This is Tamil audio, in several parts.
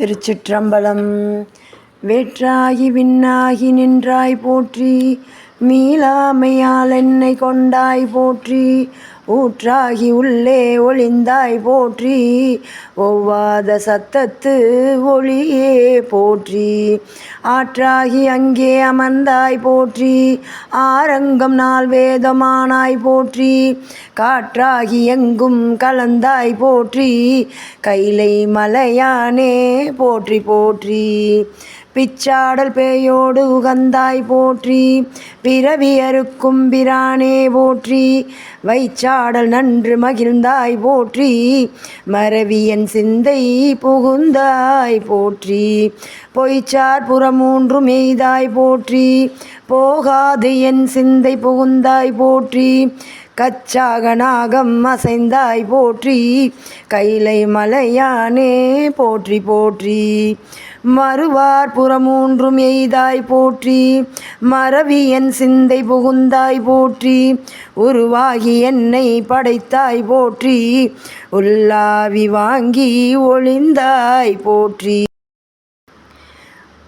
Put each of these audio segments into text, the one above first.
திருச்சிற்றம்பலம். வேற்றாகி விண்ணாகி நின்றாய் போற்றி மீளாமையால் என்னை கொண்டாய் போற்றி ஊற்றாகி உள்ளே ஒளிந்தாய் போற்றி. ஒவ்வாத சத்தத்து ஒளியே போற்றி. ஆற்றாகி அங்கே அமர்ந்தாய் போற்றி. ஆரங்கம் நாள் வேதமானாய் போற்றி. காற்றாகி எங்கும் கலந்தாய் போற்றி. கைலை மலையானே போற்றி போற்றி. பிச்சாடல் பேயோடு உகந்தாய் போற்றி. பிறவி அறுக்கும் பிரானே போற்றி. வைச்சா ஆடல் நன்று மகிழ்ந்தாய் போற்றி. மறவியன் சிந்தை புகுந்தாய் போற்றி. பொய்ச்சார் புறமூன்று எய்தாய் போற்றி. போகாது என் சிந்தை புகுந்தாய் போற்றி. கச்சாக நாகம் அசைந்தாய் போற்றி. கைலை மலையானே போற்றி போற்றி. மறுவார் புறமூன்றும் எய்தாய் போற்றி. மறவி என் சிந்தை புகுந்தாய் போற்றி. உருவாகி என்னை படைத்தாய் போற்றி. உள்ளாவி வாங்கி ஒளிந்தாய் போற்றி.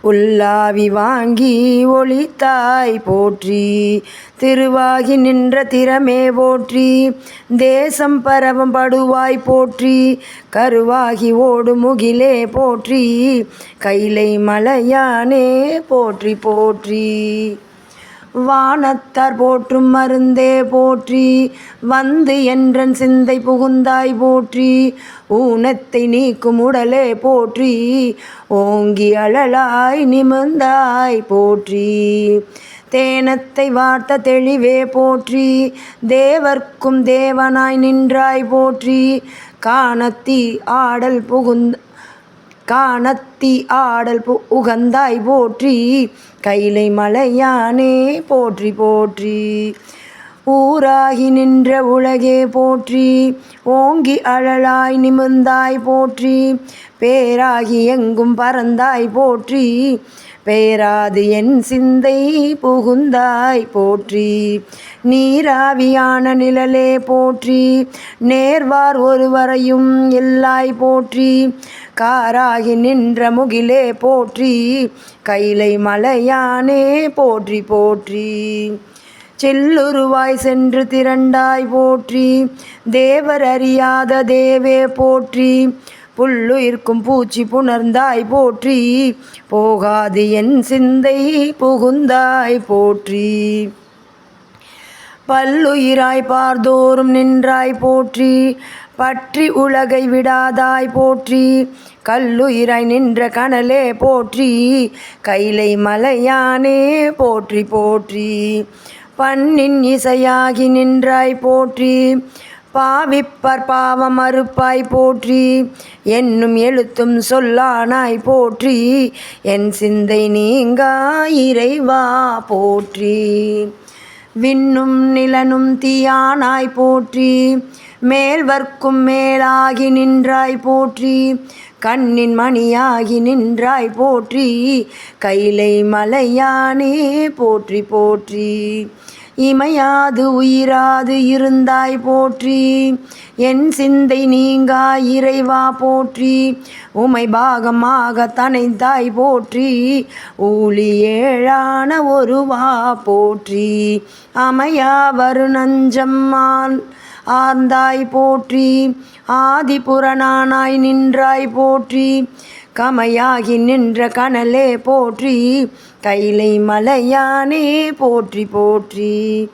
உள்ளாவி வாங்கி ஒளித்தாய் போற்றி. திருவாகி நின்ற திறமே போற்றி. தேசம் பரவம் படுவாய் போற்றி. கருவாகி ஓடு முகிலே போற்றி. கைலை மலையானே போற்றி போற்றி. வானத்தார் போற்றும் மருந்தே போற்றி வந்து என்றன் சிந்தை புகுந்தாய் போற்றி ஊனத்தை நீக்கும் உடலே போற்றி ஓங்கி அழலாய் நிமிர்ந்தாய் போற்றி. தேனத்தை வார்த்த தெளிவே போற்றி தேவர்க்கும் தேவனாய் நின்றாய் போற்றி காணத்தி ஆடல் புகுந்த காணத்தி ஆடல் பு உகந்தாய் போற்றி கைலை மலையானே போற்றி போற்றி. ஊராகி நின்ற உலகே போற்றி ஓங்கி அழலாய் நிமிர்ந்தாய் போற்றி. பேராகி எங்கும் பறந்தாய் போற்றி பேராது என் சிந்தை புகுந்தாய் போற்றி. நீராவியான நிழலே போற்றி. நேர்வார் ஒருவரையும் எல்லாய் போற்றி. காராகி நின்ற முகிலே போற்றி. கைலை மலையானே போற்றி போற்றி. செல்லுருவாய் சென்று திரண்டாய் போற்றி. தேவர் அறியாத தேவே போற்றி. புல்லுயிர்க்கும் பூச்சி புணர்ந்தாய் போற்றி. போகாது என் சிந்தை புகுந்தாய் போற்றி. பல்லுயிராய் பார்தோறும் நின்றாய் போற்றி. பற்றி உலகை விடாதாய் போற்றி. கல்லுயிராய் நின்ற கனலே போற்றி. கைலை மலையானே போற்றி போற்றி. பண்ணின் இசையாகி நின்றாய் போற்றி. பாவிப்பர் பாவம் அறுப்பாய் போற்றி. என்னும் எழுத்தும் சொல்லானாய் போற்றி. என் சிந்தை நீங்கா இறைவா போற்றி. விண்ணும் நிலனும் தீயானாய் போற்றி. மேல்வர்க்கும் மேலாகி நின்றாய் போற்றி. கண்ணின் மணியாகி நின்றாய் போற்றி. கைலை மலையானே போற்றி போற்றி. இமையாது உயிராது இருந்தாய் போற்றி. என் சிந்தை நீங்கா இறைவா போற்றி. உமை பாகமாக தனைந்தாய் போற்றி. ஊழி ஏழான ஒருவா போற்றி. அமையா வருணஞ்சம்மாள் ஆர்ந்தாய் போற்றி. ஆதிபுரணானாய் நின்றாய் போற்றி. கமையாகி நின்ற கனலே போற்றி கைலை மலையானே போற்றி போற்றி.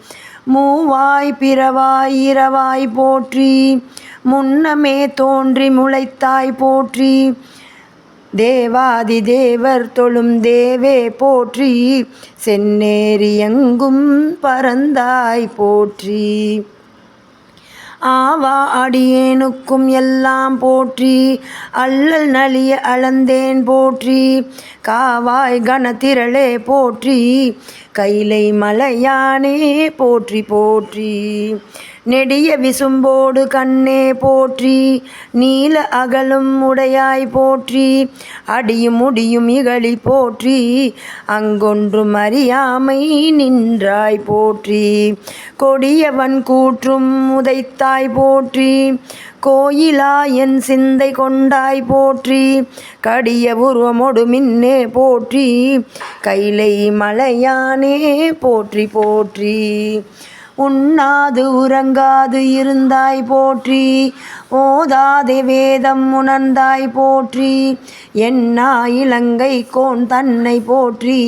மூவாய் பிறவாய் இரவாய் போற்றி முன்னமே தோன்றி முளைத்தாய் போற்றி. தேவாதி தேவர் தொழும் தேவே போற்றி சென்னேரியங்கும் பறந்தாய் போற்றி. ஆவா அடியேனுக்கும் எல்லாம் போற்றி அல்லல் நலிய அளந்தேன் போற்றி காவாய் கணத்திரளே போற்றி கைலை மலையானே போற்றி போற்றி. நெடிய விசும்போடு கண்ணே போற்றி நீல அகலும் உடையாய் போற்றி அடியும் முடியும் இகழி போற்றி அங்கொன்றும் அறியாமை நின்றாய் போற்றி. கொடியவன் கூற்றும் உதைத்தாய் போற்றி கோயிலா என் சிந்தை கொண்டாய் போற்றி கடிய உருவமொடு மின்னே போற்றி கைலை மலையானே போற்றி போற்றி. உண்ணாது உறங்காது இருந்தாய் போற்றி. ஓதாதே வேதம் உணர்ந்தாய் போற்றி. என்னா இலங்கை கோன் தன்னை போற்றி.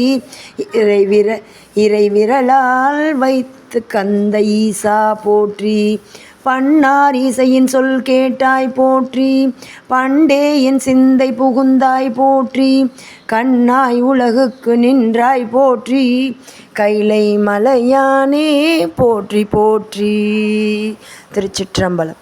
இறைவிர இறைவிரலால் வைத்து கந்த ஈசா போற்றி. பண்ணார் இசையின் சொல் கேட்டாய் போற்றி. பண்டே என் சிந்தை புகுந்தாய் போற்றி. கண்ணாய் உலகுக்கு நின்றாய் போற்றி. கைலை மலையானே போற்றி போற்றி. திருச்சிற்றம்பலம்.